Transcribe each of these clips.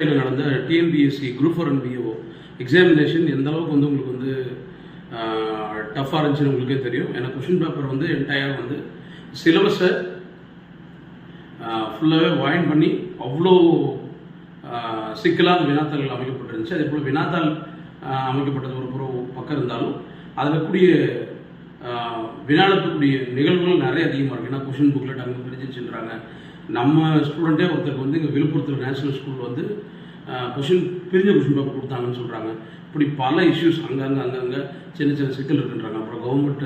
நடந்த TNPSC group four and PO examination எந்த அளவுக்கு வந்து உங்களுக்கு வந்து டஃப்பாக இருந்துச்சுன்னு உங்களுக்கே தெரியும். ஏன்னா கொஷின் பேப்பர் வந்து என்டையர் வந்து சிலபஸை ஃபுல்லாகவே வாயின் பண்ணி அவ்வளோ சிக்கலாக வினாத்தாள்கள் அமைக்கப்பட்டிருந்துச்சு. அதே போல் வினாத்தாள் அமைக்கப்பட்டது ஒரு புறம் பக்கம் இருந்தாலும் அதில் கூடிய ஆஹ், வினாடக்கூடிய நிகழ்வுகள் நிறைய அதிகமாக இருக்குது ஏன்னா கொஷின் புக்கில் அங்கே பிரிஞ்சிச்சுன்றாங்க நம்ம ஸ்டூடெண்ட்டே ஒருத்தருக்கு வந்து இங்கே விழுப்புரத்தில் நேஷனல் ஸ்கூல் வந்து கொஷின் பிரிஞ்ச கொஷின் பேப்பர் கொடுத்தாங்கன்னு சொல்கிறாங்க இப்படி பல இஷ்யூஸ் அங்கங்கே அங்கங்கே சின்ன சின்ன சிக்கல் இருக்குன்றாங்க. அப்புறம் கவர்மெண்ட்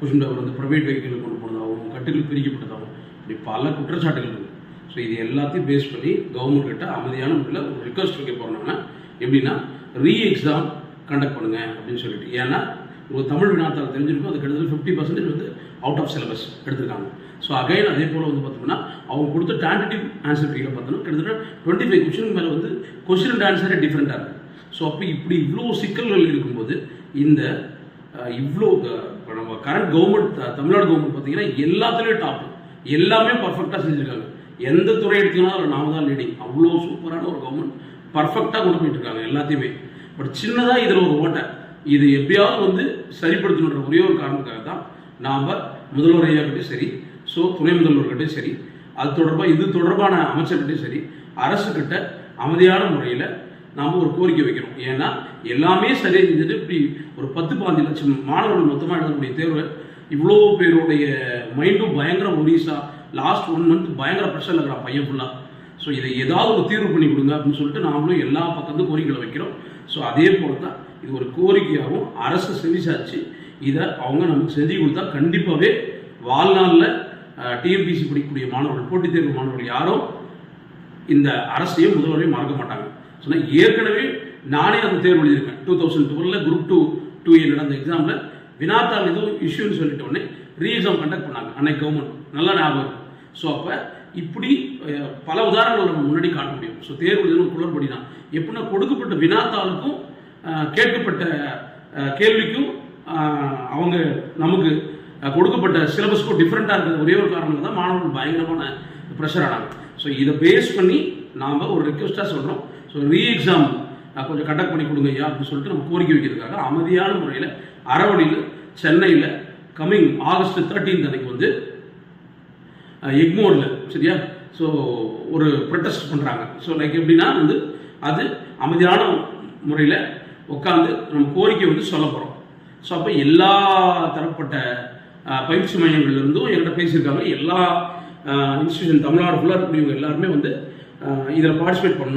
கொஷின் பேப்பர் வந்து ப்ரைவேட் வெஹிக்கிள் கொண்டு போனதாகவும் கட்டுகள் பிரிக்கப்பட்டதாகவும் இப்படி பல குற்றச்சாட்டுகள் இருக்குது ஸோ இது எல்லாத்தையும் பேஸ் பண்ணி கவர்மெண்ட் கிட்ட அமைதியான முறையில் ஒரு ரிக்வஸ்ட் வைக்க போகிறோம்னா எப்படின்னா ரீ எக்ஸாம் கண்டக்ட் பண்ணுங்க அப்படின்னு சொல்லிட்டு. ஏன்னா ஒரு தமிழ் வினாத்தால் தெரிஞ்சிருக்கும். அது கிட்டத்தட்ட ஃபிஃப்டி பர்சன்டேஜ் வந்து அவுட் ஆஃப் சிலபஸ் எடுத்திருக்காங்க. ஸோ அகைன் அதே போல் வந்து பார்த்தோம்னா அவங்க கொடுத்த டேன்டேட்டிவ் ஆன்சர் கீழே பார்த்தோம்னா கிட்டத்தட்ட டுவெண்ட்டி ஃபைவ் கொஸ்டின் மேலே வந்து கொஸ்டின் அண்ட் ஆன்சரே டிஃப்ரெண்ட்டாக இருக்கும் ஸோ அப்போ இப்படி இவ்வளோ சிக்கல்கள் இருக்கும்போது இந்த இவ்வளோ நம்ம கரண்ட் கவர்மெண்ட் தமிழ்நாடு கவர்மெண்ட் பார்த்தீங்கன்னா எல்லாத்துலேயும் டாப் எல்லாமே பர்ஃபெக்டாக செஞ்சுருக்காங்க. எந்த துறை எடுத்தீங்கன்னா அதில் நாம தான் லீடிங் அவ்வளோ சூப்பரான ஒரு கவர்மெண்ட் பர்ஃபெக்டாக கொண்டு போயிட்டு இருக்காங்க எல்லாத்தையுமே. பட் சின்னதாக இதில் ஒரு ஓட்டை. இது எப்படியாவது வந்து சரிப்படுத்தணுன்ற ஒரே ஒரு காரணத்துக்காக தான் நாம் முதல்வர் ஐயாக்கிட்டையும் சரி ஸோ துணை முதல்வர்கிட்டையும் சரி அது தொடர்பாக இது தொடர்பான அமைச்சர்கிட்டையும் சரி அரசுக்கிட்ட அமைதியான முறையில் நாம் ஒரு கோரிக்கை வைக்கிறோம் ஏன்னா எல்லாமே சரியாக இருந்துட்டு இப்படி ஒரு பத்து பாஞ்சு லட்சம் மாணவர்கள் மொத்தமாக எழுதக்கூடிய தேர்வை இவ்வளோ பேருடைய மைண்டும் பயங்கர ஒரிசா லாஸ்ட் ஒன் மந்த் பயங்கர ப்ரெஷரில் இருக்கிறான் பையன் ஃபுல்லாக ஸோ இதை ஏதாவது ஒரு தீர்வு பண்ணி கொடுங்க அப்படின்னு சொல்லிட்டு நாமளும் எல்லா பக்கத்தும் கோரிக்கைகளை வைக்கிறோம். ஸோ அதே போல் தான் இது ஒரு கோரிக்கையாகவும் அரசு செவிசாச்சு இதை அவங்க நமக்கு செஞ்சு கொடுத்தா கண்டிப்பாகவே வாழ்நாளில் டிஎம்பிசி படிக்கக்கூடிய மாணவர்கள் போட்டித் தேர்வு மாணவர்கள் யாரும் இந்த அரசையும் முதல்வரையும் மறக்க மாட்டாங்க. சொன்னால் ஏற்கனவே நானே அந்த தேர்வு எழுதியிருக்கேன். டூ தௌசண்ட் டுவெலில் குரூப் டூ டூ ஏ நடந்த எக்ஸாமில் வினாத்தாள் எதுவும் இஷ்யூன்னு சொல்லிட்டோடனே ரீஎக்ஸாம் கண்டக்ட் பண்ணாங்க. அன்னைக்கு கவர்மெண்ட் நல்லா ஞாபகம் ஸோ அப்போ இப்படி பல உதாரணங்களை நம்ம முன்னாடி காட்ட முடியும். ஸோ தேர்வு எழுதணும் குளறுபடி தான் எப்படின்னா கொடுக்கப்பட்ட வினாத்தாளுக்கும் கேட்கப்பட்ட கேள்விக்கும் அவங்க நமக்கு கொடுக்கப்பட்ட சிலபஸ்க்கும் டிஃப்ரெண்ட்டாக இருக்கிற ஒரே ஒரு காரணம் தான் மாணவர்கள் பயங்கரமான ப்ரெஷர் ஆனாங்க. ஸோ இதை பேஸ் பண்ணி நாம் ஒரு ரிக்வெஸ்ட்டாக சொல்கிறோம் ஸோ ரீ எக்ஸாம் கொஞ்சம் கண்டக்ட் பண்ணி கொடுங்க ஐயா அப்படின்னு சொல்லிட்டு நம்ம கோரிக்கை வைக்கிறதுக்காக அமைதியான முறையில் அறவழியில் சென்னையில் கம்மிங் ஆகஸ்ட் தேர்ட்டீன்த் அன்னைக்கு வந்து எக்மோரில் சரியா? ஸோ ஒரு ப்ரொட்டஸ்ட் பண்ணுறாங்க ஸோ லைக் எப்படின்னா வந்து அது அமைதியான முறையில் உட்காந்து நம்ம கோரிக்கை வந்து சொல்ல போகிறோம் ஸோ அப்போ எல்லா தரப்பட்ட பயிற்சி மையங்கள்லேருந்தும் என்கிட்ட பேசியிருக்காங்க. எல்லா இன்ஸ்டியூஷன் தமிழ்நாடு ஃபுல்லாக இருக்கக்கூடியவங்க எல்லாருமே வந்து இதில் பார்ட்டிசிபேட் பண்ணணும்.